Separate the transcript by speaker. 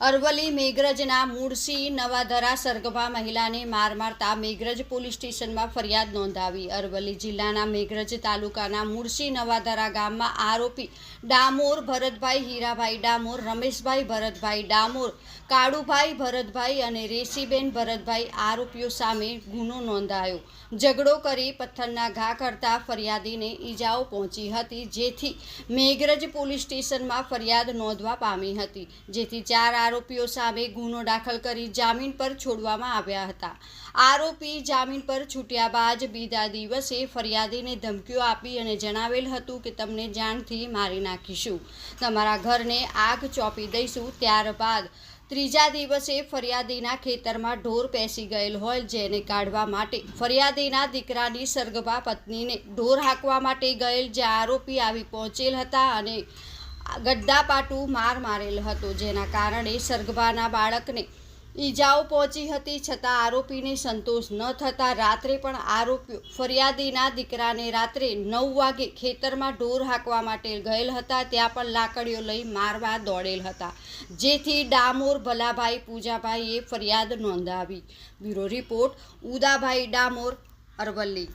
Speaker 1: અરવલ્લી મેઘરજના મૂળસી નવાધરા સરગભા મહિલાને માર મારતા મેઘરજ પોલીસ સ્ટેશનમાં ફરિયાદ નોંધાવી. અરવલ્લી જિલ્લાના મેઘરજ તાલુકાના મૂળસી નવાધરા ગામમાં આરોપી ડામોર ભરતભાઈ, હીરાભાઈ ડામોર, રમેશભાઈ ભરતભાઈ ડામોર, કાળુભાઈ ભરતભાઈ અને રેસીબેન ભરતભાઈ આરોપીઓ સામે ગુનો નોંધાયો. ઝઘડો કરી પથ્થરના ઘા કરતા ફરિયાદીને ઈજાઓ પહોંચી હતી, જેથી મેઘરજ પોલીસ સ્ટેશનમાં ફરિયાદ નોંધવા પામી હતી. જેથી ચાર આરોપીઓ સામે ગુનો દાખલ કરી જામીન પર છોડવામાં આવ્યા હતા. આરોપી જામીન પર છૂટ્યા બાદ બીજા દિવસે ફરિયાદીને ધમકીઓ આપી અને જણાવેલ હતું કે, તમને જાણથી મારી નાખીશું. તમારા ઘરને આગ ચોંપી દઈશું. ત્યારબાદ ત્રીજા દિવસે ફરિયાદીના ખેતરમાં ઢોર પેસી ગયેલ હોય, જેને કાઢવા માટે ફરિયાદીના દીકરાની સર્ગભા પત્નીને ઢોર હાંકવા માટે ગયેલ જે આરોપી આવી પહોંચેલ હતા અને ગડ્ડાપાટું માર મારેલ હતો, જેના કારણે સરગભાના બાળકને ઈજાઓ પહોંચી હતી, છતાં આરોપીને સંતોષ ન થતાં રાત્રે પણ આરોપીઓ ફરિયાદીના દીકરાને રાત્રે નવ વાગે ખેતરમાં ઢોર હાંકવા માટે ગયેલ હતા, ત્યાં પણ લાકડીઓ લઈ મારવા દોડેલ હતા. જેથી ડામોર ભલાભાઈ પૂજાભાઈએ ફરિયાદ નોંધાવી. Bureau report, Udabhai Damor, Aravalli.